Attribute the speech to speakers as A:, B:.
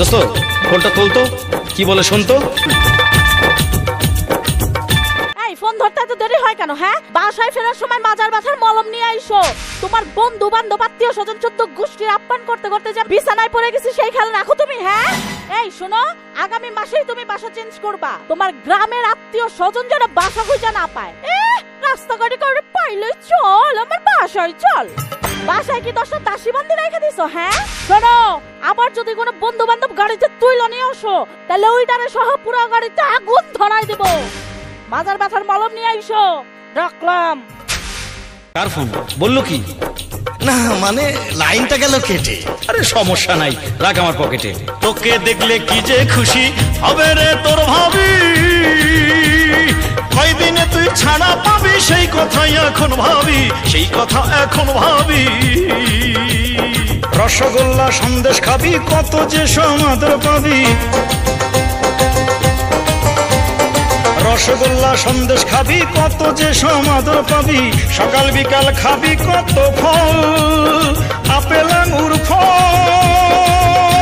A: দোস্ত, ফোনটা তুলতো কি বলে শুনতো
B: এই, ফোন ধরতে এত দেরি হয় কেন হ্যাঁ? বাসায় ফেরার সময় মাজার ব্যথার মলম নিয়ে আইসো। তোমার বন্ধু বান্ধব আত্মীয় স্বজন চোদ্দ গোষ্ঠীর আপ্যায়ন করতে করতে যে বিছানায় পড়ে গেছি, সেই খেয়াল রাখো তুমি হ্যাঁ? এই, শোনো, আগামী মাসেই তুমি বাসা চেঞ্জ করবা। তোমার গ্রামের আত্মীয় স্বজন যেন বাসা খুঁজে না পায়। রাস্তাঘাটে করে পাইলে চল, আমার বাসায় চল। বাসায় কি দশটা দাসী বান্ধি রেখে দিছো হ্যাঁ? শোনো আবার যদি কোনো বন্ধু বান্ধব গাড়িতে তুইলো নিয়ে আসো, তাহলে ওইটারে সহ পুরো গাড়িতে আগুন ধরাই দেবো। মাজার ব্যথার মলম নিয়ে আইসো। রাখলাম।
A: কার ফোন? বলল কি?
C: না মানে লাইনটা গেল কেটে।
A: আরে, সমস্যা নাই, রাখ আমার পকেটে।
C: তোকে দেখলে কি যে খুশি হবে রে তোর ভাবি। কয়দিনে তুই ছাড়া পাবি, সেই কথাই এখন ভাবি, সেই কথা এখন ভাবি। রসগোল্লা সন্দেশ খাবি, কত যে সমাদর পাবি। রসগোল্লা সন্দেশ খাবি, কত যে সমাদর পাবি। সকাল বিকাল খাবি, কত ফল।